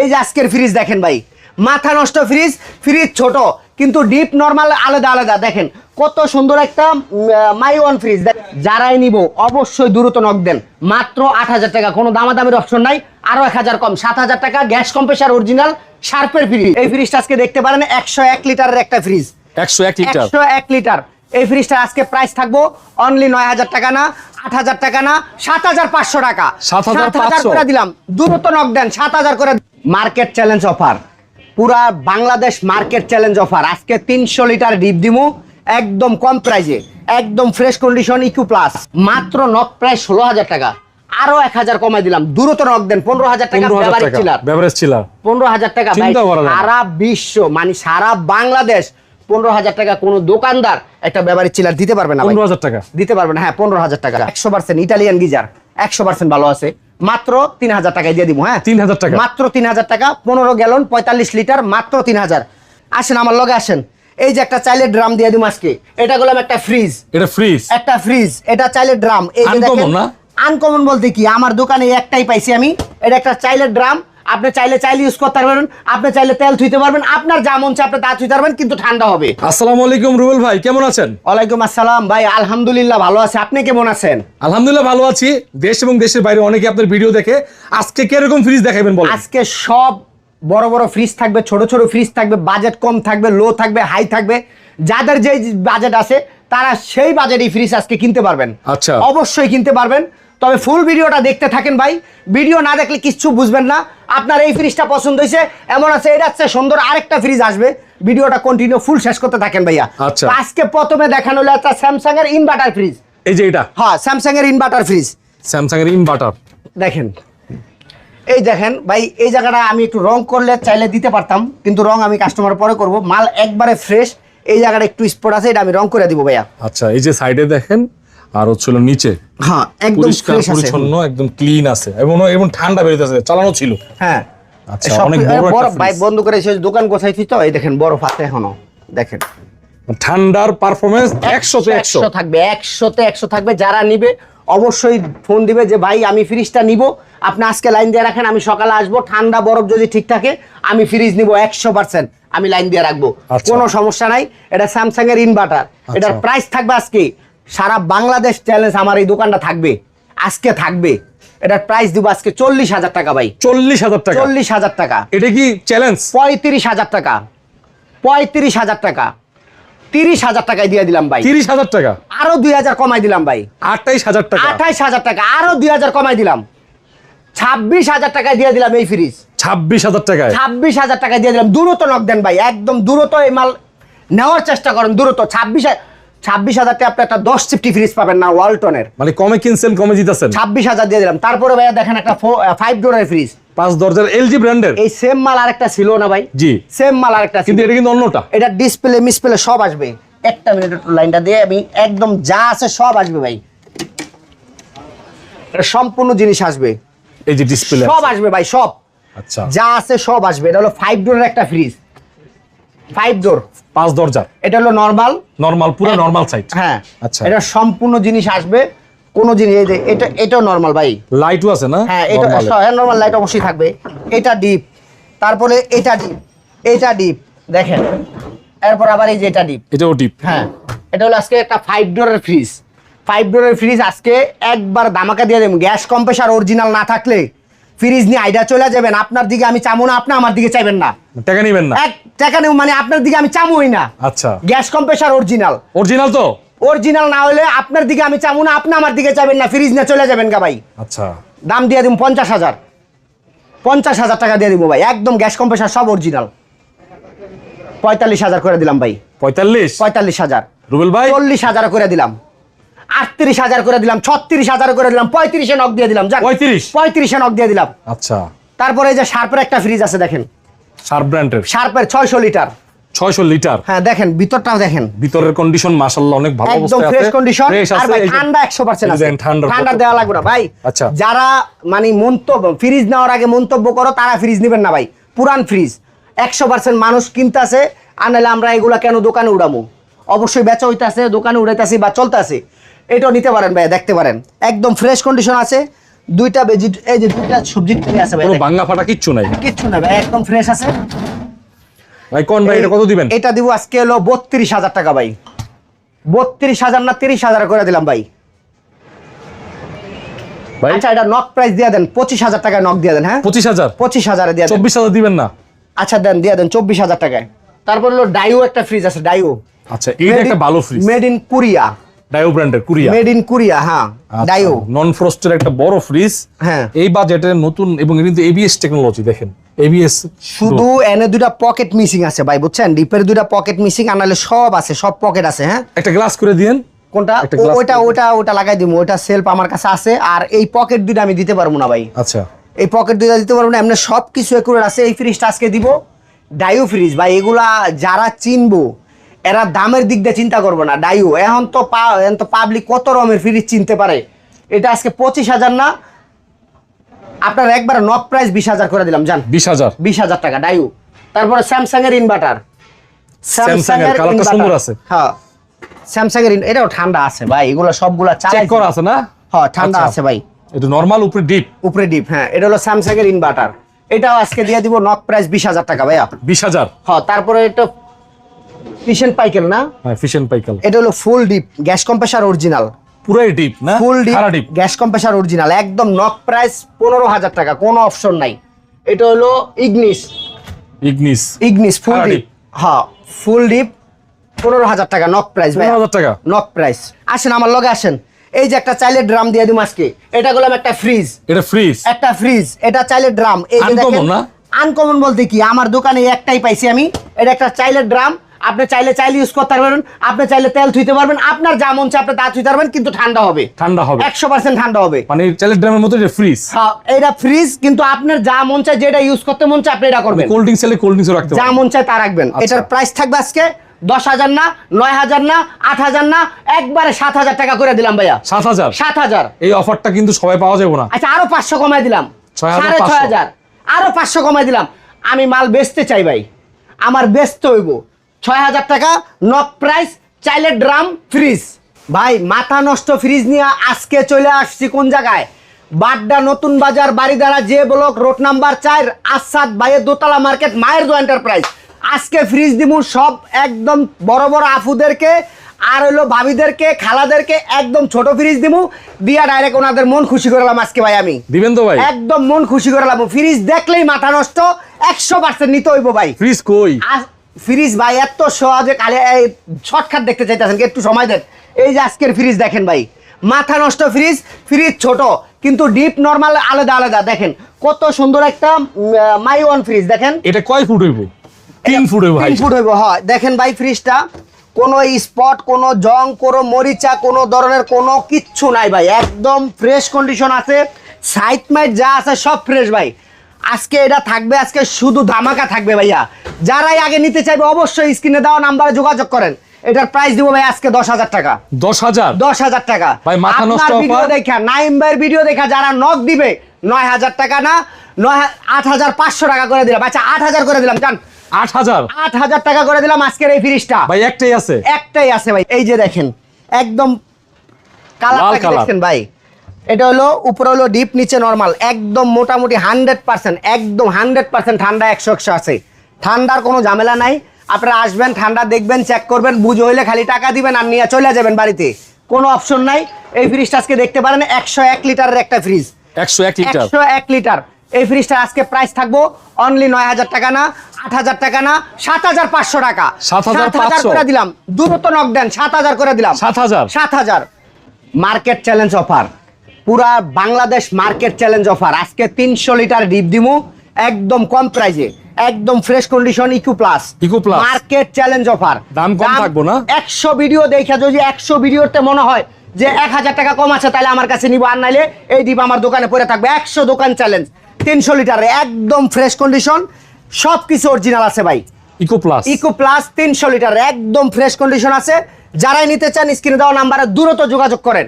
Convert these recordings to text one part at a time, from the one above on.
এই যে আজকের ফ্রিজ দেখেন ভাই মাথা নষ্ট ফ্রিজ ফ্রিজ ছোট কিন্তু ডিপ নর্মাল আলাদা আলাদা। দেখেন কত সুন্দর একটা মাই ওয়ান ফ্রিজ যারাই নিব অবশ্যই দ্রুত নক দেন। মাত্র আট হাজার টাকা কোনো দামাদামের অপশন নাই আরও এক হাজার কম। সাত হাজার টাকা গ্যাস কম্প্রেসার অরিজিনাল শার্পের ফ্রিজ এই ফ্রিজটা আজকে দেখতে পারেন একশো এক লিটারের একটা ফ্রিজ একশো এক লিটার। একশো এক লিটার। এই ফ্রিজটা আজকে প্রাইস থাকব অনলি নয় হাজার টাকা না আট হাজার টাকা না সাত হাজার পাঁচশো টাকা। 7,500 করে দিলাম দ্রুত নক দেন সাত হাজার করে মার্কেট চ্যালেঞ্জ অফার। পুরা বাংলাদেশ মার্কেট চ্যালেঞ্জ অফার। আজকে তিনশো লিটার ডিপ দিমু একদম কম প্রাইজে একদম ফ্রেশ কন্ডিশন ইকু প্লাস মাত্র নক প্রাইস ষোলো হাজার টাকা। আরও এক হাজার কমাই দিলাম। দ্রুত নক দেন পনেরো হাজার টাকা পনেরো হাজার টাকা। সারা বিশ্ব মানে সারা বাংলাদেশ পনেরো হাজার টাকা কোনো দোকানদার একটা ব্যবহারিক চিলার দিতে পারবে না পনেরো হাজার টাকা। দিতে পারবে না হ্যাঁ পনেরো হাজার টাকা। একশো পার্সেন্ট ইটালিয়ান গিজার। একশো পার্সেন্ট ভালো আছে। মাত্র তিন হাজার টাকায় দিয়ে দিব হ্যাঁ? 3,000 টাকা। মাত্র তিন হাজার টাকা পনেরো গ্যালন পঁয়তাল্লিশ লিটার মাত্র তিন হাজার আসেন আমার লগে আসেন। এই যে একটা চাইলে ড্রাম দিয়ে দিব আজকে। এটা গেলাম একটা ফ্রিজ এটা ফ্রিজ একটা ফ্রিজ এটা চাইলে ড্রাম। এই যে? আনকমন বলতে কি? আমার দোকানে একটাই পাইছি আমি। এটা একটা চাইলে ড্রাম। আপনি চাইলে চাইলে ইউজ করতে পারবেন আপনি চাইলে তেল থুইতে পারবেন আপনার যা মন চায় আপনি তা থুইতে পারবেন কিন্তু ঠান্ডা হবে। আসসালামু আলাইকুম রুবেল ভাই কেমন আছেন? ওয়ালাইকুম আসসালাম ভাই আলহামদুলিল্লাহ ভালো আছে। আপনি কেমন আছেন? আলহামদুলিল্লাহ ভালো আছি। দেশ এবং দেশের বাইরে অনেকে আপনার ভিডিও দেখে আজকে কীরকম ফ্রিজ দেখাবেন বলেন? আজকে সব বড় বড় ফ্রিজ থাকবে ছোট ছোট ফ্রিজ থাকবে বাজেট কম থাকবে লো থাকবে হাই থাকবে। যাদের যে বাজেট আছে তারা সেই বাজেটই ফ্রিজ আজকে কিনতে পারবেন। আচ্ছা। অবশ্যই কিনতে পারবেন। তবে ফুল ভিডিওটা দেখতে থাকেন ভাই। ভিডিও না দেখলে কিচ্ছু বুঝবেন না। আপনার এই ফ্রিজটা পছন্দ হয়েছে এমন আছে এটা হচ্ছে সুন্দর আরেকটা ফ্রিজ আসবে। ভিডিওটা কন্টিনিউ ফুল শেষ করতে থাকেন ভাইয়া। আচ্ছা। আজকে প্রথমে দেখানো হলো একটা স্যামসাং এর ইনভার্টার ফ্রিজ এই যে এটা? হ্যাঁ স্যামসাং এর ইনভার্টার ফ্রিজ স্যামসাং এর ইনভার্টার দেখেন। এই দেখেন ভাই এই জায়গাটা আমি একটু রং করলে চাইলে দিতে পারতাম কিন্তু রং আমি কাস্টমার পরে করব। মাল একবারে ফ্রেশ এই জায়গাটা একটু স্পট আছে এটা আমি রং করে দিব ভাইয়া। আচ্ছা এই যে সাইডে দেখেন আর হচ্ছিল নিচে। হ্যাঁ একদম পরিষ্কার পরিচ্ছন্ন একদম ক্লিন আছে। এবং এবং ঠান্ডা বেরোতেছে চালানো ছিল। হ্যাঁ। আচ্ছা, অনেক বড় বরফ ভাই বন্ধ করে এসে দোকান গোছাইছি তো এই দেখেন বরফ আছে এখনও দেখেন। ঠান্ডার পারফরমেন্স একশো একশো। থাকবে একশোতে একশো থাকবে যারা নিবে অবশ্যই ফোন দিবে যে ভাই আমি ফ্রিজটা নিব আপনি আজকে লাইন দিয়ে রাখেন আমি সকালে আসব ঠান্ডা বরফ যদি ঠিক থাকে আমি ফ্রিজ নিব একশো পার্সেন্ট আমি লাইন দিয়ে রাখব। আচ্ছা। কোনো সমস্যা নাই এটা স্যামসাং এর ইনভার্টার এটার প্রাইস থাকবে আজকে সারা বাংলাদেশ চ্যালেঞ্জ আমার এই দোকানটা থাকবে আজকে থাকবে। এটার প্রাইস দিব আজকে চল্লিশ হাজার টাকা ভাই। চল্লিশ হাজার টাকা? চল্লিশ হাজার টাকা। এটা কি চ্যালেঞ্জ পঁয়ত্রিশ হাজার টাকা। পঁয়ত্রিশ হাজার টাকা। তিরিশ হাজার টাকায় দিয়ে দিলাম ভাই। তিরিশ হাজার টাকা? আরও দুই হাজার কমাই দিলাম ভাই। আটাইশ হাজার টাকা? আঠাইশ হাজার টাকা। আরও দুই হাজার কমাই দিলাম। ছাব্বিশ হাজার টাকায় দিয়ে দিলাম এই ফ্রিজ ছাব্বিশ হাজার টাকায়? ছাব্বিশ হাজার টাকায় দিয়ে দিলাম। দ্রুত নক দেন ভাই। একদম দ্রুত এই মাল নেওয়ার চেষ্টা করেন দ্রুত ছাব্বিশ ছাব্বিশ হাজার টাকা আপনি একটা দশ সিফটি ফ্রিজ পাবেন না ওয়ালটনের। মানে কমে কিনছেন কমে জিতেছেন। ছাব্বিশ হাজার দিয়ে দিলাম। তারপরে ভাইয়া দেখেন একটা ফাইভ ডোরের ফ্রিজ পাঁচ দরজার এলজি ব্র্যান্ডের এই সেম মাল আরেকটা ছিল না ভাই? জি। সেম মাল আরেকটা কিন্তু এটা কিন্তু অন্যটা। এটা ডিসপ্লে মিসপ্লে সব আসবে। একটা মিনিট একটু লাইনটা দিয়ে আমি একদম যা আছে সব আসবে ভাই। এটা সম্পূর্ণ জিনিস আসবে। এই যে ডিসপ্লে সব আসবে ভাই সব। আচ্ছা। যা আছে সব আসবে। এটা হলো ফাইভ ডোরের একটা ফ্রিজ ফাইভ ডোর পাঁচ দরজা এটা হলো নর্মাল নর্মাল পুরো নর্মাল হ্যাঁ। আচ্ছা। এটা সম্পূর্ণ জিনিস আসবে কোন জিনিস এই যে এটা এটাও নর্মাল ভাই। লাইটও আছে না? হ্যাঁ এটা নর্মাল লাইট অবশ্যই থাকবে। এটা ডিপ তারপরে এটা ডিপ এটা ডিপ দেখেন। এরপর আবার এই যে এটা ডিপ এটাও ডিপ হ্যাঁ। এটা হলো আজকে একটা ফাইভ ডোরের ফ্রিজ ফাইভ ডোরের ফ্রিজ আজকে একবার দামাকা দিয়ে দেবেন গ্যাস কম্প্রেসার অরিজিনাল না থাকলে ফ্রিজ নিয়ে আইডা চলে যাবেন আপনার দিকে আমি চামু না আপনি আমার দিকে চাইবেন না। টাকা নিবেন না? এক টাকা নেব মানে আপনার দিকে আমি চামুই না। আচ্ছা। গ্যাস কম্প্রেসার অরিজিনাল অরিজিনাল তো? অরিজিনাল না হলে আপনার দিকে আমি চামু না আপনি আমার দিকে চাইবেন না ফ্রিজ নিয়ে চলে যাবেন গা ভাই। আচ্ছা। দাম দিয়ে দিব পঞ্চাশ হাজার। পঞ্চাশ হাজার টাকা দিয়ে দিব ভাই একদম গ্যাস কম্প্রেসার সব অরিজিনাল পঁয়তাল্লিশ হাজার করে দিলাম ভাই। পঁয়তাল্লিশ? পঁয়তাল্লিশ হাজার। রুবেল ভাই? চল্লিশ হাজার করে দিলাম। আটত্রিশ হাজার করে দিলাম ছত্রিশ হাজার করে দিলাম পঁয়ত্রিশে নক দিয়ে দিলাম। 35? পঁয়ত্রিশে? নক দিয়ে দিলাম। আচ্ছা। তারপরে এই যে শার্পের একটা ফ্রিজ আছে দেখেন। শার্প ব্র্যান্ডের? শার্পের ছয়শো লিটার। ছয়শো লিটার? হ্যাঁ দেখেন ভিতরটাও দেখেন। ভিতরের কন্ডিশন মাশাআল্লাহ অনেক ভালো একদম ফ্রেশ কন্ডিশন আর ভাই ঠান্ডা একশো পার্সেন্ট এই যে আছে। দেখেন ঠান্ডা দেওয়া লাগবে না ভাই। আচ্ছা। যারা মানে মন্তব্য ফ্রিজ নেওয়ার আগে মন্তব্য করো তারা ফ্রিজ নেবেন না ভাই। পুরান ফ্রিজ একশো পার্সেন্ট মানুষ কিনতেছে আর নাহলে আমরা এগুলা কেন দোকানে উড়ামো? অবশ্যই বেচা হইতাছে দোকানে উড়াইতেছি বা চলতেছে। এটাও নিতে পারেন ভাই দেখতে পারেন। একদম ফ্রেশ কন্ডিশন আছে। দুইটা ভেজি এই যে দুইটা সবজি আছে ভাই কোনো ফাটা কিচ্ছু নাই। কিচ্ছু না ভাই একদম ফ্রেশ আছে। ভাই কোন ভাই এটা কত দিবেন? এটা দিব আজকে হলো বত্রিশ হাজার টাকা ভাই। বত্রিশ হাজার না তিরিশ হাজার করে দিলাম ভাই। ভাই? আচ্ছা এটা নক প্রাইস দিয়ে দেন পঁচিশ হাজার টাকায় নক দিয়ে দেন হ্যাঁ? পঁচিশ হাজার? পঁচিশ হাজারে দিয়ে দেন। চব্বিশ হাজার দিবেন না? আচ্ছা দেন দিয়ে দেন চব্বিশ হাজার টাকায়। তারপর হলো ডাইও একটা ফ্রিজ আছে ডাইও আচ্ছা এইটা একটা ভালো fridge made in Korea Daewoo ব্র্যান্ডের কুরিয়া মেড ইন কোরিয়া হ্যাঁ ডাইও নন ফ্রস্টের একটা বড় ফ্রিজ হ্যাঁ। এই বাজেটের নতুন এবং কিন্তু এবিএস টেকনোলজি দেখেন। এবিএস শুধু এনে দুইটা পকেট মিসিং আছে ভাই বুঝছেন? ডিপের দুইটা পকেট মিসিং আনালে সব আছে সব পকেট আছে হ্যাঁ? একটা গ্লাস করে দিয়েন। কোনটা? একটা ও- glass ওইটা ওইটা ওটা লাগাই দিব ওইটা সেলফ আমার কাছে আছে আর এই পকেট দুইটা আমি দিতে পারব না ভাই। আচ্ছা। এই পকেট দুইটা দিতে পারব না এমনি সব কিছু একুরেট আছে এই ফ্রিজটা আজকে দিব। ডাইও ফ্রিজ ভাই এগুলা যারা চিনবো এরা দামের দিক দিয়ে চিন্তা করব না। ডাইও এখন তো এখন তো পাবলিক কত রকমের ফ্রিজ চিনতে পারে? এটা আজকে পঁচিশ হাজার না? আপনার একবার নক প্রাইস বিশ হাজার করে দিলাম জান। বিশ হাজার? বিশ হাজার টাকা ডাইও। তারপরে স্যামসাং এর ইনভার্টার এর সুন্দর আছে। হ্যাঁ। স্যামসাং এর এটাও ঠান্ডা আছে ভাই এগুলো সবগুলা চেক করা আছে না? হ্যাঁ ঠান্ডা আচ্ছা। আছে ভাই। এটা নরমাল উপরে ডিপ উপরে ডিপ হ্যাঁ। এটা হলো স্যামসাং এর ইনভার্টার এটাও আজকে দিয়ে দিব নক প্রাইস বিশ হাজার টাকা ভাইয়া। বিশ হাজার? হ্যাঁ তারপরে এটা ফিশন পাইকেল না? হ্যাঁ ফিশন পাইকাল এটা হলো full deep gas compressor original পুরাই ডিপ না? Full deep gas compressor original একদম নক প্রাইস পনেরো হাজার টাকা কোনো অপশন নাই। এটা হলো Ignis Ignis Ignis full deep. হ্যাঁ ফুল ডিপ পনেরো হাজার টাকা নক প্রাইস ভাই হাজার টাকা। নক প্রাইস আসেন আমার লগে আসেন। এই যে একটা চাইলের ড্রাম দিয়ে দিম আজকে। এটা করলাম একটা ফ্রিজ এটা ফ্রিজ একটা ফ্রিজ এটা চাইলের ড্রাম এই যে দেখেন না? আনকমন বলতে কি? আমার দোকানে একটাই পাইছি আমি। এটা একটা চাইলের ড্রাম আপনি চাইলে চাইলে ইউজ করতে পারবেন আপনি চাইলে তেল থুইতে পারবেন আপনার যা মন চায় আপনি তা থুইতে পারবেন কিন্তু ঠান্ডা হবে। ঠান্ডা হবে। একশো পার্সেন্ট ঠান্ডা হবে। মানে চালের ড্রামের মতো এটা ফ্রিজ হ্যাঁ এটা ফ্রিজ কিন্তু আপনার যা মন চায় যেটা ইউজ করতে মন চায় আপনি এটা করবেন। কোল্ড ড্রিঙ্কস চাইলে কোল্ড ড্রিঙ্কসও রাখতে যা মন চায় তা রাখবেন। আচ্ছা। এটার প্রাইস থাকবে আজকে দশ হাজার না নয় হাজার না আট হাজার না একবারে সাত হাজার টাকা করে দিলাম ভাইয়া। সাত হাজার? সাত হাজার। এই অফারটা কিন্তু সবাই পাওয়া যাবে না। আচ্ছা আরও পাঁচশো কমাই দিলাম। সাড়ে ছয় হাজার। আরও পাঁচশো কমাই দিলাম। আমি মাল বেচতে চাই ভাই। আমার বেচতে হইব। ছয় হাজার টাকা নক প্রাইস চাইলে ড্রাম ফ্রিজ ভাই মাথা নষ্ট ফ্রিজ নিয়ে আজকে চলে আসছি কোন জায়গায়? বাড্ডা নতুন বাজার বাড়িদারা যে ব্লক রোড নাম্বার চার আসাদ ভাইয়ের দোতলা মার্কেট মায়ের দো এন্টারপ্রাইজ আজকে ফ্রিজ দিমু সব একদম বড় বড় আফুদেরকে আর হলো ভাবিদেরকে খালাদেরকে একদম ছোট ফ্রিজ দিমু। দিয়া ডাইরেক্ট ওনাদের মন খুশি করলাম আজকে ভাই আমি। দিবেন তো ভাই? একদম মন খুশি করলাম ফ্রিজ দেখলেই মাথা নষ্ট একশো পার্সেন্ট নিতে হইব ভাই। ফ্রিজ কই? আজ- ফ্রিজ ভাই এত সহজে কালে এই শর্টকাট দেখতে চাইতেছেন কি? একটু সময় দেন। এই যে আজকের ফ্রিজ দেখেন ভাই। মাথা নষ্ট ফ্রিজ ফ্রিজ ছোট কিন্তু ডিপ নর্মাল আলাদা আলাদা। দেখেন কত সুন্দর একটা মাই ওয়ান ফ্রিজ দেখেন। এটা কয় ফুট হইব? তিন ফুট হইব ভাই তিন ফুট হইব হয়। দেখেন ভাই ফ্রিজটা কোনো স্পট কোনো জং কোনো মরিচা কোনো ধরনের কোনো কিচ্ছু নাই ভাই। একদম ফ্রেশ কন্ডিশন আছে। সাইড মাইট যা আছে সব ফ্রেশ ভাই। আজকে এটা থাকবে আজকে শুধু ধামাকা থাকবে ভাইয়া। যারাই আগে নিতে চাইবে অবশ্যই স্ক্রিনে দেওয়া নাম্বারে যোগাযোগ করেন। এটার প্রাইস দিব ভাই আজকে দশ হাজার টাকা। দশ হাজার? দশ হাজার টাকা। ভাই, মাথা নষ্ট আপনার ভিডিও। দেখা নাইম ভাইয়ের ভিডিও দেখা যারা নক দিবে নয় হাজার টাকা না নয় আট হাজার পাঁচশো টাকা করে দিলাম। আচ্ছা আট হাজার করে দিলাম জান। আট হাজার? আট হাজার টাকা করে দিলাম আজকের এই ফ্রিজটা ভাই একটাই আছে। একটাই আছে ভাই এই যে দেখেন একদম কালারটা লাল কি colour। দেখছেন ভাই। এটা হলো উপরে হলো ডিপ নিচে নরমাল একদম মোটামুটি হান্ড্রেড পার্সেন্ট একদম হান্ড্রেড পার্সেন্ট ঠান্ডা একশো একশো আছে। ঠান্ডার কোনো ঝামেলা নাই। আপনারা আসবেন ঠান্ডা দেখবেন চেক করবেন বুঝে হইলে খালি টাকা দিবেন আর নিয়ে চলে যাবেন বাড়িতে। কোনো অপশন নাই। এই ফ্রিজটা আজকে দেখতে পারেন একশো এক লিটারের একটা ফ্রিজ একশো এক লিটার। একশো এক লিটার। এই ফ্রিজটা আজকে প্রাইস থাকব অনলি নয় হাজার টাকা না আট হাজার টাকা না সাত হাজার পাঁচশো টাকা। 7,500 করে দিলাম। দ্রুত নক দেন সাত হাজার করে দিলাম। সাত হাজার। সাত হাজার। মার্কেট চ্যালেঞ্জ অফার পুরা বাংলাদেশ মার্কেট চ্যালেঞ্জ অফার আজকে তিনশো লিটার ডিপ দিমু একদম কম প্রাইজে একদম fresh condition eco plus Eco Plus। Market challenge offer দাম কম থাকব না? একশো ভিডিও দেখে যদি একশো ভিডিওতে মনে হয় যে এক হাজার টাকা কম আছে তাহলে আমার কাছে নিবো। আর নাইলে এই ডিপ আমার দোকানে পড়ে থাকবে। একশো দোকান চ্যালেঞ্জ তিনশো লিটারে একদম ফ্রেশ কন্ডিশন সব কিছু অরিজিনাল আছে ভাই। ইকো প্লাস ইকো প্লাস তিনশো লিটার একদম ফ্রেশ কন্ডিশন আছে। যারাই নিতে চান স্ক্রিনে দেওয়া নাম্বারে দ্রুত যোগাযোগ করেন।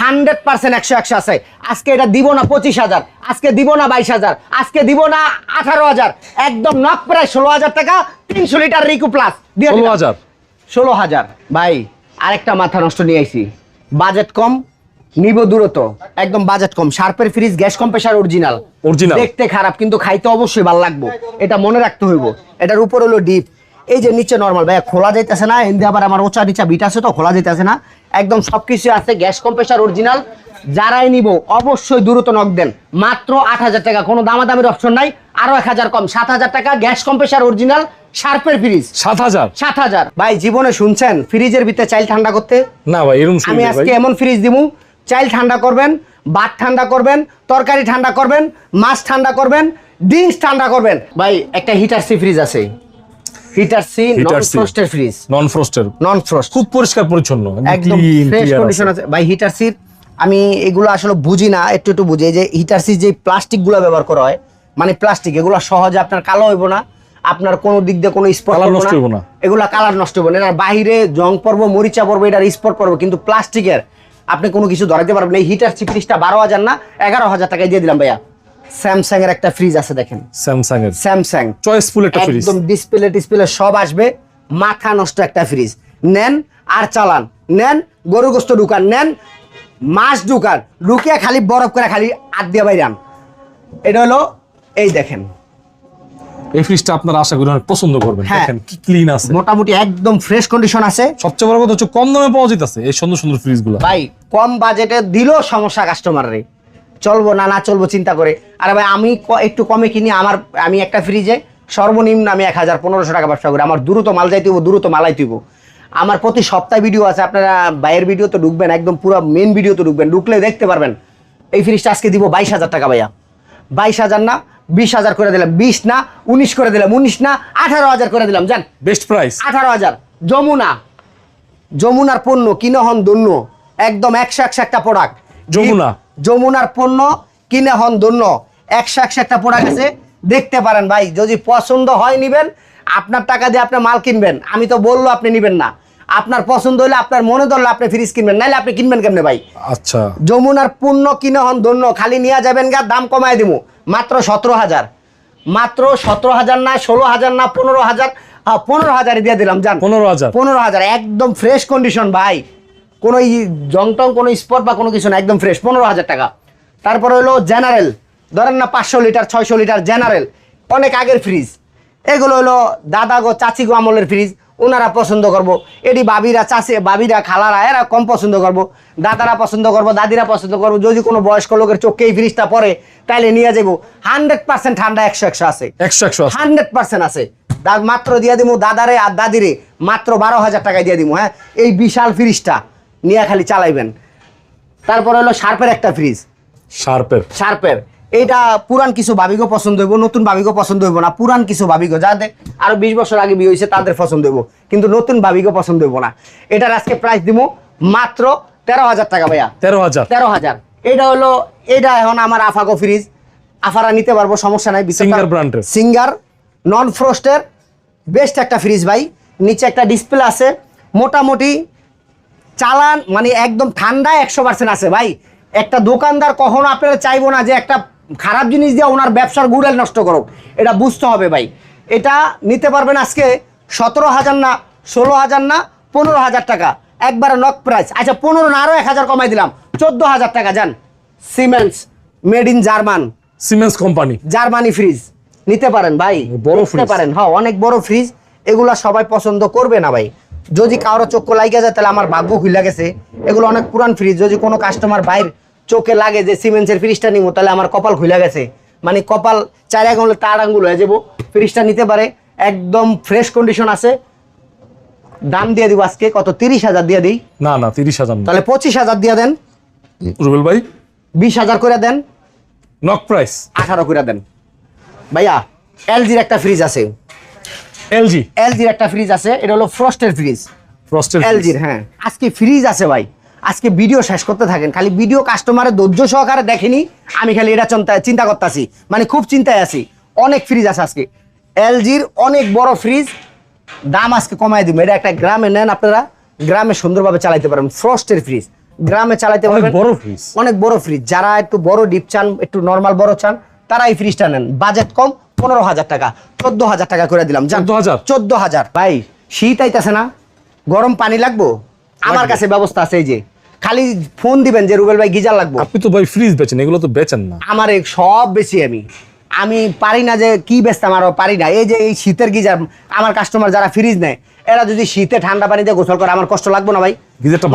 হান্ড্রেড পার্সেন্ট একশো একশো আছে। আজকে এটা দিব না পঁচিশ হাজার আজকে দিব না বাইশ হাজার আজকে দিব না আঠারো হাজার। একদম নক প্রায় ষোলো হাজার টাকা তিনশো লিটার ইকো প্লাস ষোলো হাজার? ষোলো হাজার। ভাই আরেকটা মাথা নষ্ট নিয়ে আইছি। বাজেট কম নিব দূরত একদম বাজেট কম। শার্পের fridge gas compressor original Original? দেখতে খারাপ কিন্তু খাইতে অবশ্যই ভালো লাগবে। এটা মনে রাখতে হইব। এটার উপর হলো ডিপ এই যে নিচে নর্মাল ভাইয়া খোলা যাইতেছে না এমনি আবার আমার ওচা নিচা বিট আছে তো খোলা যাইতেছে না। একদম সবকিছু আছে গ্যাস কম্প্রেসার অরিজিনাল যারাই নিব অবশ্যই দ্রুত নক দেন। মাত্র আট হাজার টাকা কোনো দামাদামির অপশন নাই। আরও এক হাজার কম সাত হাজার টাকা গ্যাস কম্প্রেসার অরিজিনাল শার্পের ফ্রিজ সাত হাজার? সাত হাজার। ভাই জীবনে শুনছেন ফ্রিজের ভিতরে চাইল ঠান্ডা করতে? না ভাই এরকম আমি আজকে এমন ফ্রিজ দিমু চাইল ঠান্ডা করবেন ভাত ঠান্ডা করবেন তরকারি ঠান্ডা করবেন মাছ ঠান্ডা করবেন ড্রিঙ্কস ঠান্ডা করবেন। ভাই একটা হিটার সি ফ্রিজ আছে। হিটার সি নন ফ্রস্টের ফ্রিজ নন ফ্রস্টের নন ফ্রস্ট খুব পরিষ্কার পরিচ্ছন্ন একদম ফ্রেশ কন্ডিশন আছে। আছে। ভাই হিটার সির আমি এগুলো আসলে বুঝি না একটু একটু বুঝি। যে হিটার সির যে প্লাস্টিকগুলো ব্যবহার করা হয় মানে প্লাস্টিক এগুলো সহজে আপনার কালো হইব না আপনার কোনো দিক দিয়ে কোনো স্পট Colour নষ্ট হইবো না। এগুলা কালার নষ্ট হবে না। বাইরে জং পর্ব মরিচা পর্ব এটার স্পট পর্ব কিন্তু প্লাস্টিকের আপনি কোনো কিছু ধরাইতে পারবেন না। এই হিটার সি ফ্রিজটা বারো হাজার না এগারো হাজার টাকায় দিয়ে দিলাম ভাইয়া। স্যামসাং এর একটা ফ্রিজ আছে দেখেন। স্যামসাং এর। স্যামসাং চয়েসফুল একটা ফ্রিজ একদম ডিসপ্লে ডিসপ্লে সব আসবে। মাথা নষ্ট একটা ফ্রিজ নেন আর চালান। নেন গরু গোস্ত ঢুকান। নেন মাছ ঢুকান। ঢুকিয়ে খালি বরফ করে খালি আট দিয়ে বাইরান। এটা হলো এই দেখেন। এই ফ্রিজটা আপনারা আশা করি অনেক পছন্দ করবেন। হ্যাঁ। দেখেন কি ক্লিন আছে। মোটামুটি একদম ফ্রেশ কন্ডিশন আছে। সবচেয়ে বড় কথা হচ্ছে কম দামে পাওয়া যেতেছে এই সুন্দর সুন্দর ফ্রিজগুলো ভাই কম বাজেটে দিলেও সমস্যা কাস্টমারে চলবো না না চলবো চিন্তা করে। আরে ভাই আমি একটু কমে কিনি আমার আমি একটা ফ্রিজে সর্বনিম্ন আমি এক হাজার পনেরোশো টাকা ব্যবসা করি। আমার দ্রুত মাল যাইতে হইব দ্রুত মালাই তুইব আমার প্রতি সপ্তাহে ভিডিও আছে আপনারা বাইরের ভিডিও তো ঢুকবেন একদম পুরো মেন ভিডিও তো ঢুকবেন। ঢুকলে দেখতে পারবেন এই ফ্রিজটা আজকে দিব বাইশ হাজার টাকা ভাইয়া। বাইশ হাজার না বিশ হাজার করে দিলাম বিশ না উনিশ করে দিলাম উনিশ না আঠারো হাজার করে দিলাম জান। বেস্ট প্রাইস আঠারো হাজার। যমুনা। যমুনার পণ্য কিনে হন দন্য একদম একশো একশো একটা প্রোডাক্ট যমুনা? যমুনার পণ্য কিনে হন ধন্য। একশো একশো একটা প্রোডাক্ট আছে দেখতে পারেন ভাই যদি পছন্দ হয় নিবেন আপনার টাকা দিয়ে আপনি মাল কিনবেন। আমি তো বলল আপনি নিবেন না। আপনার পছন্দ হলে আপনার মনে ধরলে আপনি ফ্রিজ কিনবেন নাহলে আপনি কিনবেন কেমনে ভাই? আচ্ছা। যমুনার পণ্য কিনে হন ধন্য। খালি নিয়ে যাবেন গা দাম কমায় দিব মাত্র সতেরো হাজার। মাত্র সতেরো হাজার না ষোলো হাজার না পনেরো হাজার। পনেরো হাজারে দিয়ে দিলাম জান। পনেরো হাজার। পনেরো হাজার একদম ফ্রেশ কন্ডিশন ভাই। কোনো জং টং কোনো স্পট বা কোনো কিছু না একদম ফ্রেশ পনেরো হাজার টাকা। তারপরে হলো জেনারেল ধরেন না পাঁচশো লিটার ছয়শো লিটার জেনারেল অনেক আগের ফ্রিজ এগুলো হলো দাদা গো চাচি গো আমলের ফ্রিজ ওনারা পছন্দ করব। এটি বাবিরা চাষে বাবিরা খালারা এরা কম পছন্দ করব। দাদারা পছন্দ করব দাদিরা পছন্দ করব। যদি কোনো বয়স্ক লোকের চোখে এই ফ্রিজটা পরে তাইলে নিয়ে যাব হান্ড্রেড পার্সেন্ট ঠান্ডা একশো একশো আছে। একশো একশো হান্ড্রেড পার্সেন্ট আছে। মাত্র দিয়ে দিব দাদারে আর দাদিরে। মাত্র বারো হাজার টাকায় দিয়ে দিব হ্যাঁ? এই বিশাল ফ্রিজটা নিয়ে খালি চালাইবেন। তারপর হলো শার্পের একটা ফ্রিজ শার্পের? শার্পের। এইটা পুরান কিছু ভাবিগো পছন্দ হইব নতুন ভাবিগো পছন্দ হইব না পুরান কিছু ভাবিগো যাদের আরও বিশ বছর আগে বিয়ে হয়েছে তাদের পছন্দ হইব। কিন্তু নতুন ভাবিগো পছন্দ হইব না। এটার আজকে প্রাইস দিব মাত্র তেরো হাজার টাকা ভাইয়া। তেরো হাজার? তেরো হাজার। এটা হলো এটা এখন আমার আফাগো ফ্রিজ আফারা নিতে পারব সমস্যা নাই brand এর। সিঙ্গার নন ফ্রস্টের বেস্ট একটা ফ্রিজ ভাই। নিচে একটা ডিসপ্লে আছে। মোটামুটি চালান মানে একদম ঠান্ডা একশো পার্সেন্ট আছে। ভাই একটা দোকানদার কখনো আপনারা চাইব না যে একটা খারাপ জিনিস দিয়ে ওনার ব্যবসার গুড়াল নষ্ট করুক। এটা বুঝতে হবে ভাই। এটা নিতে পারবেন আজকে সতেরো হাজার না ষোলো হাজার না পনেরো হাজার টাকা। একবারে নক প্রাইস আচ্ছা পনেরো না আরও এক হাজার কমাই দিলাম। চোদ্দ হাজার টাকা যান Siemens made in German Siemens company Germany fridge নিতে পারেন ভাই। বড় নিতে পারেন। হ্যাঁ অনেক বড় ফ্রিজ এগুলা সবাই পছন্দ করবে না ভাই। যদি কারও চোখ লাগে যায় তাহলে আমার ভাগ্য খুলে গেছে। এগুলো অনেক পুরান ফ্রিজ যদি কোনো কাস্টমার বাইর চোখে লাগে যে সিমেন্সের ফ্রিজটা নিবো তাহলে আমার কপাল খুলে গেছে। মানে কপাল চার এক আঙুল তার আঙুল হয়ে যাব ফ্রিজটা নিতে পারে। একদম ফ্রেশ কন্ডিশন আছে। দাম দিয়ে দিব আজকে কত? তিরিশ হাজার দিয়ে দিই। না না তিরিশ হাজার তাহলে পঁচিশ হাজার দিয়ে দেন। রুবেল ভাই? বিশ হাজার করে দেন। নক প্রাইস আঠারো করে দেন। ভাইয়া এলজির একটা ফ্রিজ আছে। এলজি। এলজির একটা ফ্রিজ আছে এটা হলো ফ্রস্টের ফ্রিজ ফ্রস্টের এলজির হ্যাঁ। আজকে ফ্রিজ আছে ভাই। আজকে ভিডিও শেষ করতে থাকেন। খালি ভিডিও কাস্টমারের ধৈর্য সহকারে দেখেনি আমি খালি এটা চিন্তা চিন্তা করতেছি। মানে খুব চিন্তায় আছি। অনেক ফ্রিজ আছে আজকে। এলজির অনেক বড় ফ্রিজ দাম আজকে কমাই দিব। এটা একটা গ্রামে নেন আপনারা। গ্রামে সুন্দরভাবে চালাইতে পারেন ফ্রস্টের ফ্রিজ গ্রামে চালাইতে পারবেন। বড় ফ্রিজ অনেক বড় ফ্রিজ যারা একটু বড় ডিপ চান একটু নর্মাল বড় চান তারা এই ফ্রিজটা নেন। বাজেট কম পনেরো হাজার টাকা চোদ্দ হাজার টাকা করে দিলাম জান। 14,000? চোদ্দ হাজার। ভাই শীত আইতাছে না? গরম পানি লাগবো? আমার কাছে ব্যবস্থা আছে এই যে। খালি ফোন দিবেন যে রুবেল ভাই গিজার লাগবো? আপনি তো ভাই ফ্রিজ বেচেন এগুলো তো বেচেন না। আমার সব বেশি আমি। আমি পারি না যে কি বেচতাম আরও পারি না। এই যে এই শীতের গিজার আমার কাস্টমার যারা ফ্রিজ নেয় এরা যদি শীতে ঠান্ডা পানিতে গোসল করে আমার কষ্ট লাগবে না ভাই।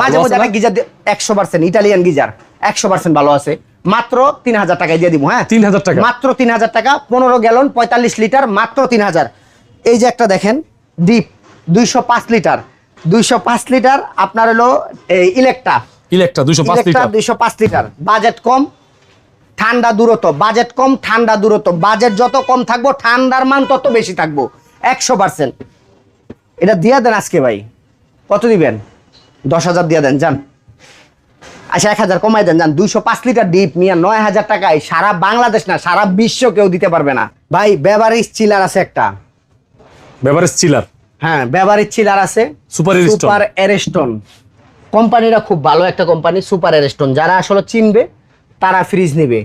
মাঝে? একটা গিজার একশো পার্সেন্ট ইটালিয়ান গিজার। একশো পার্সেন্ট ভালো আছে। মাত্র তিন হাজার টাকায় দিয়ে দিব হ্যাঁ? 3000 টাকা? মাত্র তিন হাজার টাকা পনেরো গ্যালন পঁয়তাল্লিশ লিটার মাত্র তিন হাজার এই যে একটা দেখেন ডিপ দুইশো পাঁচ লিটার। দুইশো পাঁচ লিটার আপনার হলো ইলেকট্রা। ইলেকট্রা দুশো পাঁচ লিটার। দুইশো পাঁচ লিটার। বাজেট কম ঠান্ডা দূরত্ব। বাজেট কম ঠান্ডা দূরত্ব। বাজেট যত কম থাকব ঠান্ডার মান তত বেশি থাকব। একশো পার্সেন্ট। এটা দিয়া দেন আজকে ভাই। কত দিবেন? দশ হাজার দিয়া দেন যান। আচ্ছা এক হাজার কমাই দেন যান। দুইশো পাঁচ লিটার ডিপ মিয়া নয় হাজার টাকায় সারা বাংলাদেশ না সারা বিশ্ব কেউ দিতে পারবে না। ভাই বেভারিজ চিলার আছে একটা। Beverage chiller? হ্যাঁ বেভারিজ চিলার আছে। Super super Ariston. কোম্পানিটা খুব ভালো একটা কোম্পানি সুপার এরেস্টন। যারা আসলে চিনবে তারা ফ্রিজ নেবে।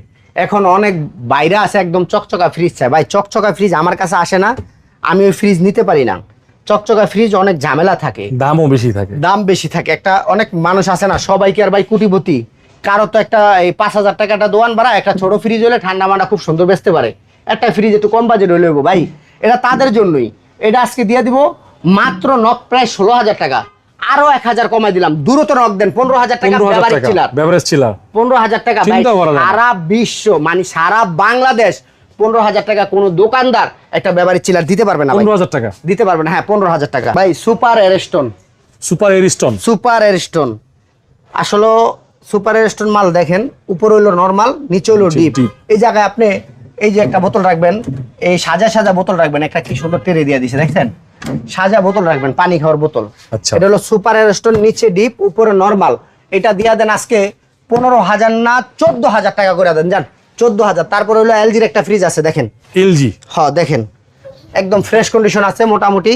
এখন অনেক বাইরে আছে একদম চকচকা ফ্রিজ চাই। ভাই চকচকা ফ্রিজ আমার কাছে আসে না। আমি ওই ফ্রিজ নিতে পারি না। চকচকা ফ্রিজ অনেক ঝামেলা থাকে। দামও বেশি থাকে। দাম বেশি থাকে। একটা অনেক মানুষ আছে না সবাই কি আর ভাই কুটিপতি কারও তো একটা এই পাঁচ হাজার টাকা একটা দোয়ান ভাড়া একটা ছোট ফ্রিজ হলে ঠান্ডা মান্ডা খুব সুন্দর বেচতে পারে। একটা ফ্রিজ একটু কম বাজেট হলে ভাই। এটা তাদের জন্যই। এটা আজকে দিয়ে দিব মাত্র নক প্রায় ষোলো হাজার টাকা। আরও এক হাজার কমাই দিলাম। দ্রুত নক দেন পনেরো হাজার টাকা পনেরো হাজার টাকা। সারা বিশ্ব মানে সারা বাংলাদেশ পনেরো হাজার টাকা কোনো দোকানদার একটা ব্যবহারিক চিলার দিতে পারবে না পনেরো হাজার টাকা? দিতে পারবে না হ্যাঁ পনেরো হাজার টাকা। ভাই super Ariston. Super Ariston? Super Ariston. আসলে সুপার এরিস্টোন মাল দেখেন উপরে হইল নর্মাল নিচে হইল ডিপ এই জায়গায় আপনি এই যে একটা বোতল রাখবেন এই সাজা সাজা বোতল রাখবেন একটা কি সুন্দর টেরে দিয়ে দিছে দেখছেন? সাজা বোতল রাখবেন পানি খাওয়ার বোতল। আচ্ছা। এটা হলো সুপার এরিস্টোন নিচে ডিপ উপরে নর্মাল এটা দিয়া দেন আজকে পনেরো হাজার না চোদ্দ হাজার টাকা করে দেন যান চোদ্দ হাজার। তারপরে হলো এলজির একটা ফ্রিজ আছে দেখেন। এলজি হ্যাঁ দেখেন। একদম ফ্রেশ কন্ডিশন আছে মোটামুটি।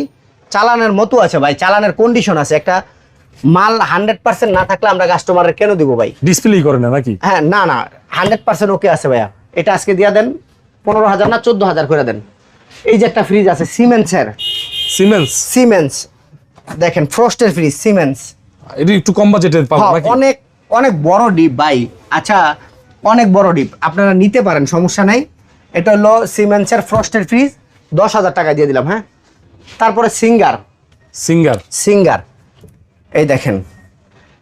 চালানের মতো আছে ভাই চালানের কন্ডিশন আছে। একটা মাল হান্ড্রেড পার্সেন্ট না থাকলে আমরা কাস্টমারের কেন দিব ভাই? ডিসপ্লেই করে না নাকি? হ্যাঁ না না হান্ড্রেড পার্সেন্ট ওকে আছে ভাইয়া। এটা আজকে দিয়ে দেন পনেরো হাজার না চোদ্দ হাজার করে দেন। এই যে একটা ফ্রিজ আছে সিমেন্সের সিমেন্স সিমেন্স দেখেন ফ্রস্টের ফ্রিজ সিমেন্স এটি একটু কম বাজেটের পাবো হ্যাঁ, অনেক অনেক বড় ডিপ ভাই। আচ্ছা অনেক বড় ডিপ। আপনারা নিতে পারেন সমস্যা নাই। এটা হলো সিমেন্সের ফ্রস্টের ফ্রিজ দশ হাজার টাকা দিয়ে দিলাম হ্যাঁ? তারপরে সিঙ্গার সিঙ্গার সিঙ্গার এই দেখেন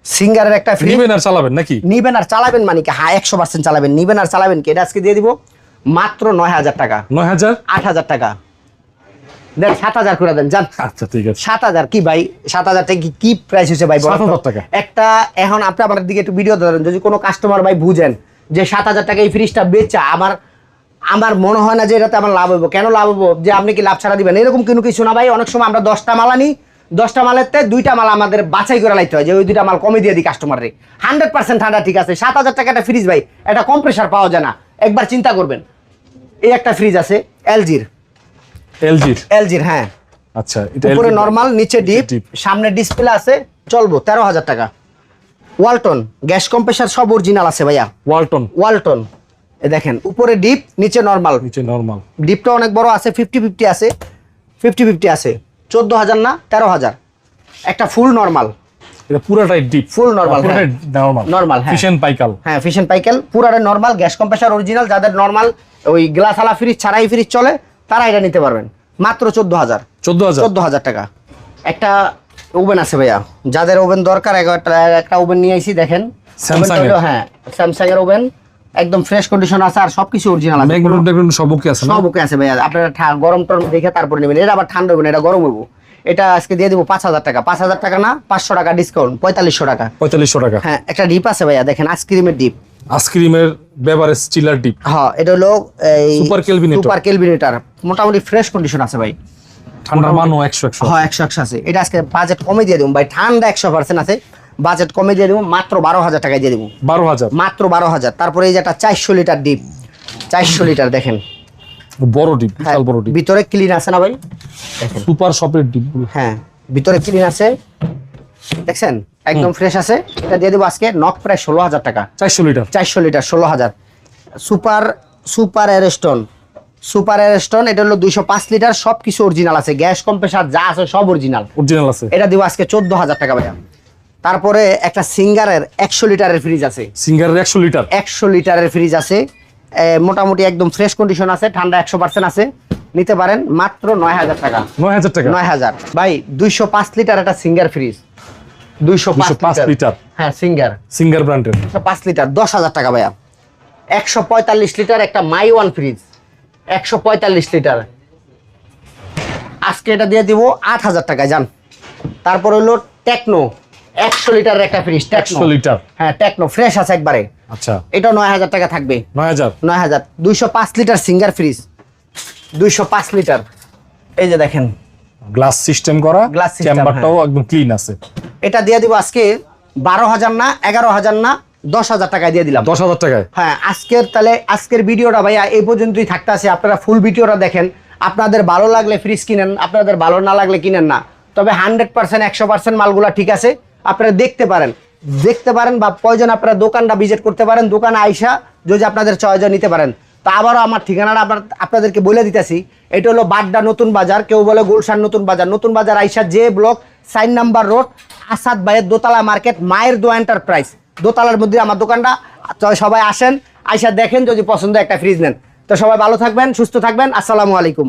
সিঙ্গারের একটা ফ্রিজ নিবেন আর চালাবেন নাকি? নিবেন আর চালাবেন মানে কি? হ্যাঁ একশো পার্সেন্ট চালাবেন। নিবেন আর চালাবেন কি? এটা আজকে দিয়ে দিব। মাত্র নয় হাজার টাকা। নয় হাজার? আট হাজার টাকা। দেন সাত হাজার করে দেন যান। আচ্ছা ঠিক আছে। সাত হাজার কি ভাই? সাত হাজার টাকা কি- কি প্রাইস হচ্ছে ভাই? বলেন তো? 7,000 টাকা। একটা এখন আপনি আমার দিকে একটু ভিডিও ধরেন যদি কোনো কাস্টমার ভাই বুঝেন যে সাত হাজার টাকা এই ফ্রিজটা বেচা আমার আমার মনে হয় না যে এটাতে আমার লাভ হইব। কেন লাভ হইব? যে আপনি কি লাভ ছাড়া দিবেন? এরকম কোনো কিছু না ভাই। অনেক সময় আমরা দশটা মালা নিই দশটা মালের তে দুইটা মাল আমাদের বাছাই করে লাইতে হয় যে ওই দুইটা মাল কমে দিয়ে দিই কাস্টমারে হান্ড্রেড পার্সেন্ট ঠান্ডা ঠিক আছে। সাত হাজার টাকা একটা ফ্রিজ ভাই এটা কম্প্রেসার পাওয়া যায় না। একবার চিন্তা করবেন। এই একটা ফ্রিজ আছে এলজির। এলজির? এলজির হ্যাঁ। আচ্ছা এটা উপরে নর্মাল নিচে ডিপ সামনে ডিসপ্লে আছে চলবো তেরো হাজার টাকা। ওয়ালটন গ্যাস কম্প্রেসার সব অরিজিনাল আছে ভাইয়া। ওয়ালটন। ওয়ালটন। এ দেখেন উপরে ডিপ নিচে নর্মাল নিচে নরমাল ডিপটা অনেক বড় আছে ফিফটি ফিফটি আছে ফিফটি ফিফটি আছে। চোদ্দ হাজার না তেরো হাজার। একটা ফুল নর্মাল এটা পুরাটাই ডিপ normal, পুরাটাই হ্যাঁ। নরমাল হ্যাঁ। ফিশন পাইকাল হ্যাঁ ফিশন পাইকেল পুরাটা নর্মাল গ্যাস কম্প্রেসার অরিজিনাল যাদের নর্মাল ওই গ্লাস আলা ফ্রিজ ছাড়াই ফ্রিজ চলে তারা এটা নিতে পারবেন। মাত্র চোদ্দ হাজার। চোদ্দ হাজার। চোদ্দ হাজার টাকা। একটা ওভেন আছে ভাইয়া। যাদের ওভেন দরকার একটা একটা ওভেন নিয়ে আইছি দেখেন? হ্যাঁ স্যামসাং এর ওভেন একদম ফ্রেশ কন্ডিশন আছে আর সবকিছু অরিজিনাল আছে। ম্যাগনেট ট্যাগনেট সব ওকে আছে সব ওকে আছে ভাইয়া। আপনারা গরম টরম দেখে তারপরে নেবেন। এটা আবার ঠান্ডা হবে না এটা গরম হইব। এটা আজকে দিয়ে দিব পাঁচ হাজার টাকা। পাঁচ হাজার টাকা না পাঁচশো টাকা ডিসকাউন্ট পঁয়তাল্লিশশো টাকা। পঁয়তাল্লিশশো টাকা। হ্যাঁ একটা ডিপ আছে ভাইয়া দেখেন আইসক্রিমের ডিপ আইসক্রিমের বেভারেজ চিলার ডিপ হ্যাঁ এটা হলো এই Super Kelvinator। সুপার কেলভিনেটার মোটামুটি ফ্রেশ কন্ডিশন আছে ভাই। ঠান্ডার মানও একশো একশো। হ্যাঁ একশো একশো আছে। এটা আজকে বাজেট কমে দিয়ে দেবো। ভাই ঠান্ডা একশো পার্সেন্ট আছে। বাজেট কমে দিয়ে দেবো মাত্র বারো হাজার টাকায় দিয়ে দেবো। বারো হাজার? মাত্র বারো হাজার। তারপরে এই চারশো লিটার ডিপ চারশো লিটার দেখেন। বড় ডিপ হ্যাঁ, বিশাল বড় ডিপ ভিতরে ক্লিন আছে না ভাই? দেখেন। সুপার শপের ডিপ হ্যাঁ ভিতরে ক্লিন আছে। দেখছেন? একদম ফ্রেশ আছে। এটা দিয়ে দেবো আজকে নক প্রায় ষোলো হাজার টাকা। চারশো লিটার চারশো লিটার ষোলো হাজার। Super super Ariston super Ariston এটা হলো দুইশো পাঁচ লিটার সবকিছু অরিজিনাল আছে। গ্যাস কম্প্রেসার যা আছে সব অরিজিনাল অরিজিনাল আছে। এটা দিব আজকে চোদ্দ হাজার টাকা ভাইয়া। তারপরে একটা সিঙ্গারের একশো লিটারের ফ্রিজ আছে। সিঙ্গারের একশো লিটার? একশো লিটারের ফ্রিজ আছে। মোটামুটি একদম ফ্রেশ কন্ডিশন আছে ঠান্ডা একশো পার্সেন্ট আছে। নিতে পারেন মাত্র নয় হাজার টাকা। নয় হাজার টাকা? নয় হাজার। ভাই দুইশো পাঁচ লিটার একটা সিঙ্গার ফ্রিজ দুইশো পাঁচ লিটার। লিটার। হ্যাঁ সিঙ্গার। সিঙ্গার ব্র্যান্ডের পাঁচ লিটার দশ হাজার টাকা ভাইয়া। একশো পঁয়তাল্লিশ লিটার একটা মাই ওয়ান ফ্রিজ একশো পঁয়তাল্লিশ লিটার। আজকে এটা দিয়ে দিব আট হাজার টাকায় যান তারপর হলো টেকনো একশো লিটারের একটা ফ্রিজ একশো লিটার? হ্যাঁ টেকনো ফ্রেশ আছে একবারে। আচ্ছা। এটা নয় হাজার টাকা থাকবে। নয় হাজার? নয় হাজার। দুইশো পাঁচ লিটার সিঙ্গার ফ্রিজ দুইশো পাঁচ লিটার। এই যে দেখেন। গ্লাস সিস্টেম করা গ্লাস system, চেম্বারটাও একদম ক্লিন আছে। এটা দিয়ে দিব আজকে বারো হাজার না এগারো হাজার না দশ হাজার টাকায় দিয়ে দিলাম। দশ হাজার টাকায়? হ্যাঁ আজকের তাহলে আজকের ভিডিওটা ভাইয়া এই পর্যন্তই থাকতে আছে আপনারা ফুল ভিডিওটা দেখেন। আপনাদের ভালো লাগলে ফ্রিজ কিনেন আপনাদের ভালো না লাগলে কিনেন না। তবে হান্ড্রেড পার্সেন্ট একশো পার্সেন্ট মালগুলা ঠিক আছে। আপনারা দেখতে পারেন। দেখতে পারেন বা প্রয়োজন আপনারা দোকানটা ভিজিট করতে পারেন দোকানে আইসা যদি আপনাদের চয়েস নিতে পারেন। তা আবারও আমার ঠিকানাটা আপনার আপনাদেরকে বলে দিতেছি। এটা হলো বাড্ডা নতুন বাজার কেউ বলে গুলশান নতুন বাজার। নতুন বাজার আইসা যে ব্লক সাইন নাম্বার রোড আসাদ ভাইয়ের দোতলা মার্কেট মায়ের দো এন্টারপ্রাইজ দোতলার মধ্যে আমার দোকানটা। সবাই আসেন, আইসা দেখেন যদি পছন্দ একটা ফ্রিজ নেন। তো সবাই ভালো থাকবেন, সুস্থ থাকবেন, আসসালামু আলাইকুম।